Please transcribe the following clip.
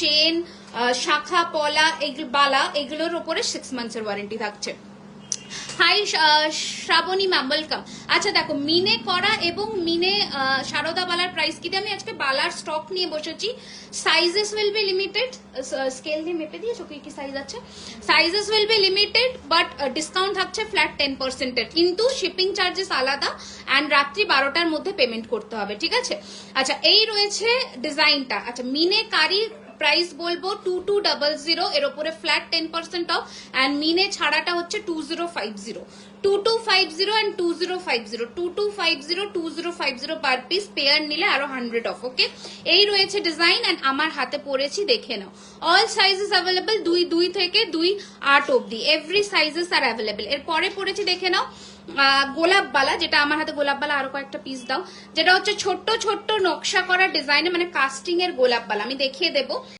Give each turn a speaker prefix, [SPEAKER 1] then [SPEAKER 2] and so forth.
[SPEAKER 1] Chain শাখা, পলা এগুলো বালা, এগুলোর উপরে সিক্স মান্থসের ওয়ারেন্টি থাকছে। হাই শ্রাবণী ম্যাম ওয়েলকাম আচ্ছা দেখো, মিনে করা এবং মিনে সারদা বালার প্রাইস কি? আমি আজকে বালার স্টক নিয়ে বসেছি। Sizes will be limited scale দিয়ে মেপে দিয়েছ কি কি সাইজ আছে? Sizes will be limited but discount থাকছে ফ্ল্যাট টেন পার্সেন্টের কিন্তু শিপিং চার্জেস আলাদা অ্যান্ড রাত্রি বারোটার মধ্যে পেমেন্ট করতে হবে, ঠিক আছে? আচ্ছা এই রয়েছে ডিজাইনটা আচ্ছা মিনে কারির প্রাইস বলব টু টু ডাবল জিরো এর উপরে flat ten percent off and মিনে ছাড়াটা হচ্ছে two zero five zero two two five zero and two zero five zero two two five zero two zero five zero per piece pair নিলে আরও hundred of ওকে এই রয়েছে design and আমার হাতে পড়েছি, দেখে নাও। অল সাইজেস অ্যাভেলেবেল দুই দুই থেকে দুই, আট অব্দি এভরি সাইজেস আর অ্যাভেলেবেল এর পরে পড়েছি, দেখে নাও গোলাপবালা যেটা আমার হাতে গোলাপবালা আরও কয়েকটা পিস দাও। যেটা হচ্ছে ছোট্ট ছোট্ট নকশা করা ডিজাইনে মানে কাস্টিং এর গোলাপবালা আমি দেখিয়ে দেবো।